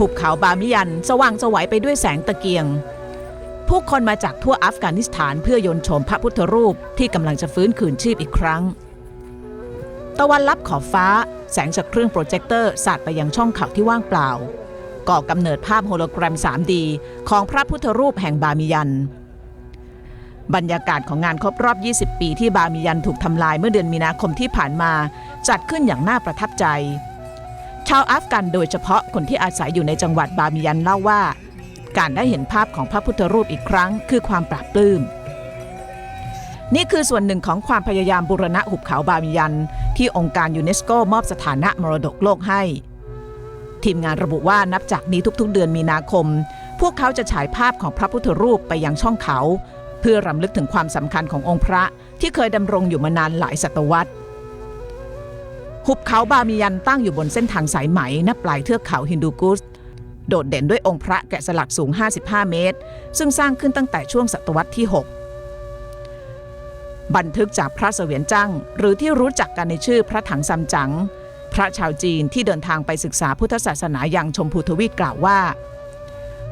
หุบเขาบามิยัน สว่างสวัยไปด้วยแสงตะเกียง ผู้คนมาจากทั่วอัฟกานิสถานเพื่อยนชมพระพุทธรูปที่กำลังจะฟื้นคืนชีพอีกครั้ง ตะวันลับขอบฟ้า แสงจากเครื่องโปรเจคเตอร์สาดไปยังช่องเขาที่ว่างเปล่า ก่อกำเนิดภาพโฮโลแกรม 3D ของพระพุทธรูปแห่งบามิยัน บรรยากาศของงานครบรอบ 20 ปีที่บามิยันถูกทำลายเมื่อเดือนมีนาคมที่ผ่านมา จัดขึ้นอย่างน่าประทับใจ ชาวอัฟกันโดยเฉพาะคนที่อาศัยอยู่ในจังหวัดบามิยันเล่าว่า การได้เห็นภาพของพระพุทธรูปอีกครั้ง คือความปราบปลื้มนี่คือส่วนหนึ่งของความพยายามบูรณะหุบเขาบามิยัน ที่องค์การยูเนสโกมอบสถานะมรดกโลกให้ ทีมงานระบุว่านับจากนี้ทุกๆ เดือนมีนาคม พวกเขาจะฉายภาพของพระพุทธรูปไปยังช่องเขา เพื่อรำลึกถึงความสำคัญขององค์พระที่เคยดำรงอยู่มานานหลายศตวรรษ หุบเขาบามิยันตั้งอยู่บนเส้นทางสายไหมณปลายเทือกเขาฮินดูกุส โดดเด่นด้วยองค์พระแกะสลักสูง 55 เมตร ซึ่งสร้างขึ้นตั้งแต่ช่วงศตวรรษที่ 6 บันทึกจากพระเสวียนจังหรือที่รู้จักกันในชื่อพระถังซัมจั๋งพระชาวจีนที่เดินทางไปศึกษาพุทธศาสนาอย่างชมพูทวีตกล่าวว่า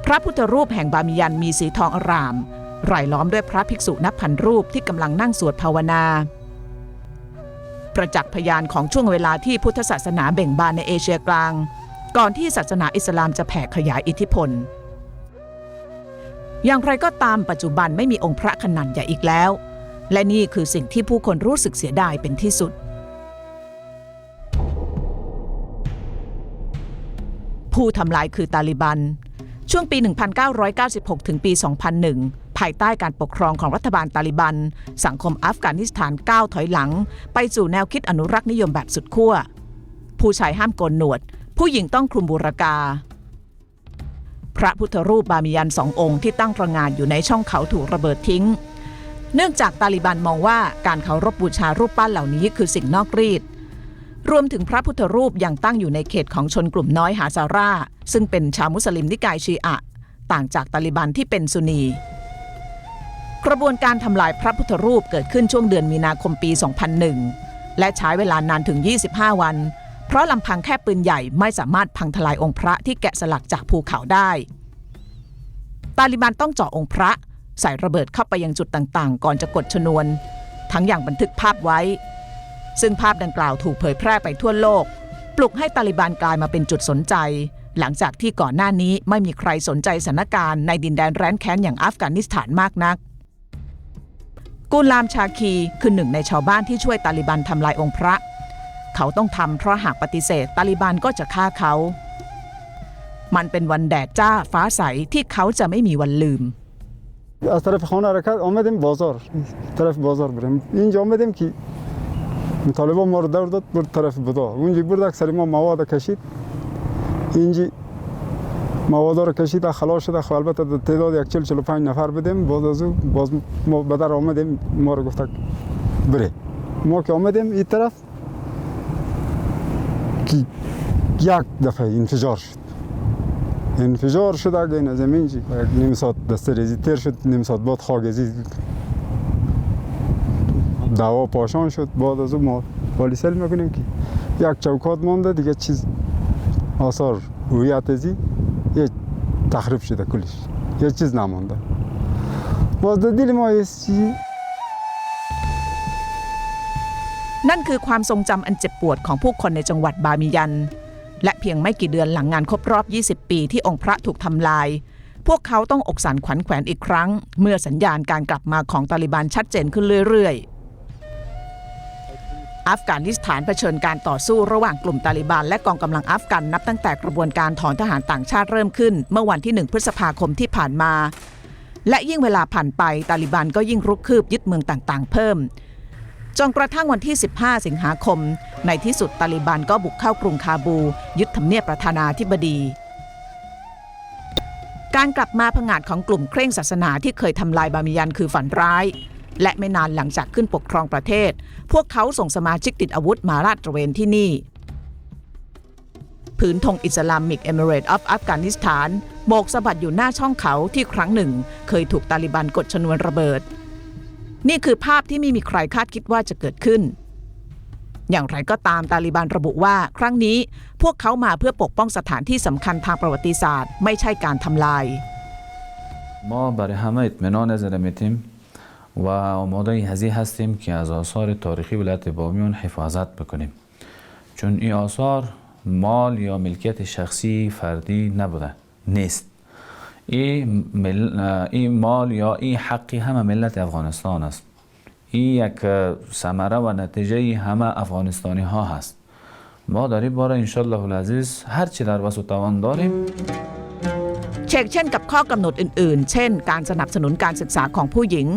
พระพุทธรูปแห่งบามิยันมีสีทองอราม รายล้อมด้วยพระภิกษุนับพันรูปที่กำลังนั่งสวดภาวนา ประจักษ์พยานของช่วงเวลาที่พุทธศาสนาเบ่งบานในเอเชียกลาง ก่อนที่ศาสนาอิสลามจะแผ่ขยายอิทธิพล อย่างไรก็ตามปัจจุบันไม่มีองค์พระขนาดใหญ่อีกแล้ว และนี่คือสิ่งที่ผู้คนรู้สึกเสียดายเป็นที่สุด ผู้ทำลายคือตาลิบัน ช่วงปี 1996 ถึงปี 2001 ภายใต้การปกครองของรัฐบาลตาลิบัน สังคมอัฟกานิสถานก้าวถอยหลัง ไปสู่แนวคิดอนุรักษ์นิยมแบบสุดขั้ว ผู้ชายห้ามโกนหนวด ผู้หญิงต้องคลุมบูรกา พระพุทธรูปบามิยันสององค์ที่ตั้งประงานอยู่ในช่องเขาถูกระเบิดทิ้ง เนื่องจากตาลิบันมองว่าการเคารพบูชารูปปั้นเหล่านี้คือสิ่งนอกรีดรวมถึงพระพุทธรูปยังตั้งอยู่ในเขตของชนกลุ่มน้อยหาซาร่า ซึ่งเป็นชาวมุสลิมนิกายชีอะ ต่างจากตาลิบันที่เป็นซุนี กระบวนการทำลายพระพุทธรูปเกิดขึ้นช่วงเดือนมีนาคมปี 2001 และใช้เวลานานถึง 25 วัน เพราะลำพังแค่ปืนใหญ่ไม่สามารถพังทลายองค์พระที่แกะสลักจากภูเขาได้ ตาลิบันต้องเจาะองค์พระ ใส่ระเบิดเข้าไปยังจุดต่างๆ ก่อนจะกดชนวน ทั้งอย่างบันทึกภาพไว้ ซึ่งภาพดังกล่าวถูกเผยแพร่ไปทั่วโลก ปลุกให้ตาลิบันกลายมาเป็นจุดสนใจหลังจากที่ก่อนหน้านี้ไม่มีใครสนใจสถานการณ์ในดินแดนแร้นแค้นอย่างอัฟกานิสถานมากนัก กูลามชาคีคือหนึ่งในชาวบ้านที่ช่วยตาลิบันทำลายองค์พระ เขาต้องทำเพราะหากปฏิเสธตาลิบันก็จะฆ่าเขา มันเป็นวันแดดจ้าฟ้าใสที่เขาจะไม่มีวันลืม از طرف خانه حرکت آمدیم بازار طرف بازار بریم اینجا آمدیم که طالبان ما رو دور داد برد طرف بدا اونجا برد اکثر ما مواد کشید اینجا مواد رو کشید خلاص شده خب البته تعداد یک نفر بدیم باز از او باز ما به در آمدیم. ما رو گفته بره ما که آمدیم این طرف که یک دفعه انفجار شد. انفجار شد اگه زمین چی؟ یک نیم ساعت دسته ریزی تیر شد نیم ساعت بعد خاگزی دوا پاشان شد. بعد از اون ما پالیسل می‌کنیم که یک چوکات مانده دیگه چیز آثار هویت ازی. یه تخریب شده کلش یه چیز نمانده باز در دل ما یه چیزی นั่นคือความทรงจำอันเจ็บปวดของผู้คนในจังหวัดบามิยัน และเพียงไม่กี่เดือนหลังงานครบรอบ 20 ปีที่องค์พระถูกทำลาย พวกเขาต้องอกสันขวัญแขวนอีกครั้ง เมื่อสัญญาณการกลับมาของตาลิบันชัดเจนขึ้นเรื่อยๆ อัฟกานิสถานเผชิญการต่อสู้ระหว่างกลุ่มตาลิบันและกองกำลังอัฟกันนับตั้งแต่กระบวนการถอนทหารต่างชาติเริ่มขึ้น เมื่อวันที่ 1 พฤษภาคมที่ผ่านมา และยิ่งเวลาผ่านไปตาลิบันก็ยิ่งรุกคืบยึดเมืองต่างๆ เพิ่มจนกระทั่งวันที่ 15 สิงหาคม ในที่สุดตาลิบันก็บุกเข้ากรุงคาบู ยึดทำเนียบประธานาธิบดี การกลับมาผงาดของกลุ่มเคร่งศาสนาที่เคยทำลายบามิยันคือฝันร้าย และไม่นานหลังจากขึ้นปกครองประเทศ พวกเขาส่งสมาชิกติดอาวุธมาลาดตระเวนที่นี่ ผืนธงอิสลามิกเอมิเรตออฟอัฟกานิสถานโบกสะบัดอยู่หน้าช่องเขาที่ครั้งหนึ่ง เคยถูกตาลิบันกดชนวนระเบิด นี่คือภาพที่ไม่มีใครคาดคิดว่าจะเกิดขึ้น อย่างไรก็ตามตาลิบันระบุว่า ครั้งนี้พวกเขามาเพื่อปกป้องสถานที่สำคัญทางประวัติศาสตร์ ไม่ใช่การทำลาย ما برای همه اطمینان نظر میتیم و آماده هزی هستیم که از آثار تاریخی ولایت بامیان حفاظت بکنیم چون این آثار مال یا ملکیت شخصی فردی نبوده نیست این, مل... این مال یا این حقی همه ملت افغانستان است این یک ثمره و نتیجه همه افغانستانی ها هست ما در این باره انشالله العزیز هر چی در وسط توان داریم เชกเช่นกับข้อกำหนดอื่น ๆ เช่น การสนับสนุนการศึกษาของผู้หญิง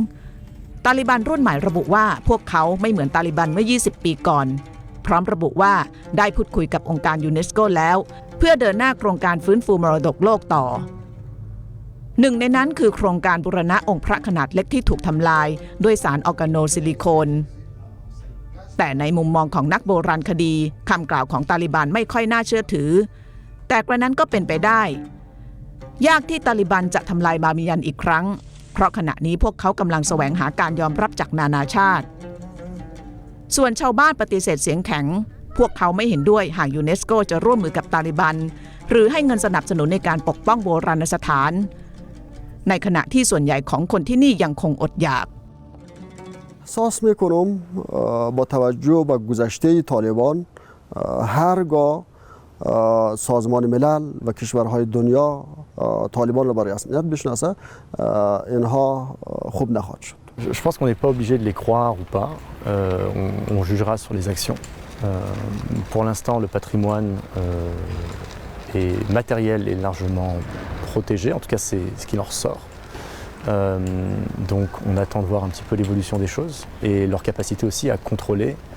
ตาลิบันรุ่นใหม่ระบุว่าพวกเขาไม่เหมือนตาลิบันเมื่อ 20 ปีก่อน พร้อมระบุว่าได้พูดคุยกับองค์การยูเนสโกแล้ว เพื่อเดินหน้าโครงการฟื้นฟูมรดกโลกต่อหนึ่งในนั้นคือโครงการบูรณะองค์พระขนาดเล็กที่ถูกทำลาย ด้วยสารออร์แกโนซิลิโคน แต่ในมุมมองของนักโบราณคดีคำกล่าวของตาลิบันไม่ค่อยน่าเชื่อถือ แต่กระนั้นก็เป็นไปได้ ยากที่ตาลิบันจะทำลายบามิยันอีกครั้ง เพราะขณะนี้พวกเขากำลังแสวงหาการยอมรับจากนานาชาติ ส่วนชาวบ้านปฏิเสธเสียงแข็ง พวกเขาไม่เห็นด้วยหากยูเนสโกจะร่วมมือกับตาลิบัน หรือให้เงินสนับสนุนในการปกป้องโบราณสถาน ในขณะที่ส่วนใหญ่ของคนที่นี่ยังคงอดอยาก احساس میکنم با توجه به گذشته طالبان هرگاه سازمان ملل و کشورهای دنیا طالبان را برای رسمیت بشناسه اینها خوب نخواهد شد Je je pense qu'on n'est pas obligé de les croire ou pas. Euh, on, on jugera sur les actions. Euh, pour l'instant, le patrimoine euh, est matériel et largement protégé. En tout cas, c'est ce qu'il en ressort. Euh, donc, on attend de voir un petit peu l'évolution des choses et leur capacité aussi à contrôler euh,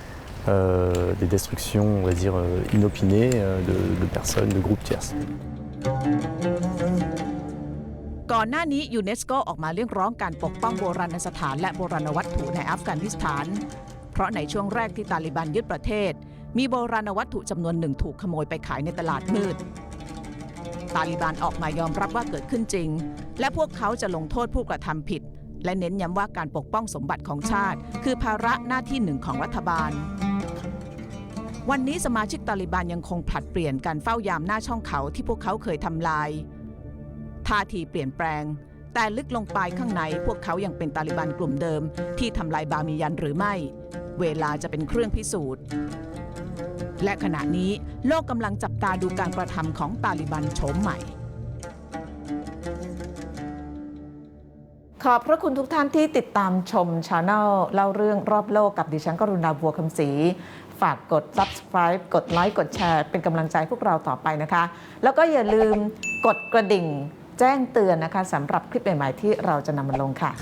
des destructions, on va dire, inopinées de, de personnes, de groupes tierces. ก่อนหน้านี้ยูเนสโกออกมาเรียกร้องการปกป้องโบราณสถานและโบราณวัตถุในอัฟกานิสถาน เพราะในช่วงแรกที่ตาลิบันยึดประเทศ มีโบราณวัตถุจำนวนหนึ่งถูกขโมยไปขายในตลาดมืด ตาลิบันออกมายอมรับว่าเกิดขึ้นจริง และพวกเขาจะลงโทษผู้กระทำผิด และเน้นย้ำว่าการปกป้องสมบัติของชาติ คือภาระหน้าที่หนึ่งของรัฐบาล วันนี้สมาชิกตาลิบันยังคงผลัดเปลี่ยนการเฝ้ายามหน้าช่องเขาที่พวกเขาเคยทำลาย ท่าทีเปลี่ยนแปลง แต่ลึกลงไปข้างในพวกเขายังเป็นตาลิบันกลุ่มเดิม ที่ทำลายบามิยันหรือไม่ เวลาจะเป็นเครื่องพิสูจน์ และขณะนี้โลกกำลังจับตาดูการกระทำของตาลิบันโฉมใหม่ขอบพระคุณทุกท่านที่ติดตามชมช anel เล่าเรื่องรอบโลกกับดิฉันกรุณาบัวคำศรี ฝากกด subscribe กดไลค์กดแชร์ เป็นกำลังใจพวกเราต่อไปนะคะ แล้วก็อย่าลืมกดกระดิ่ง แจ้งเตือนนะคะสำหรับคลิปใหม่ๆที่เราจะนำมาลงค่ะ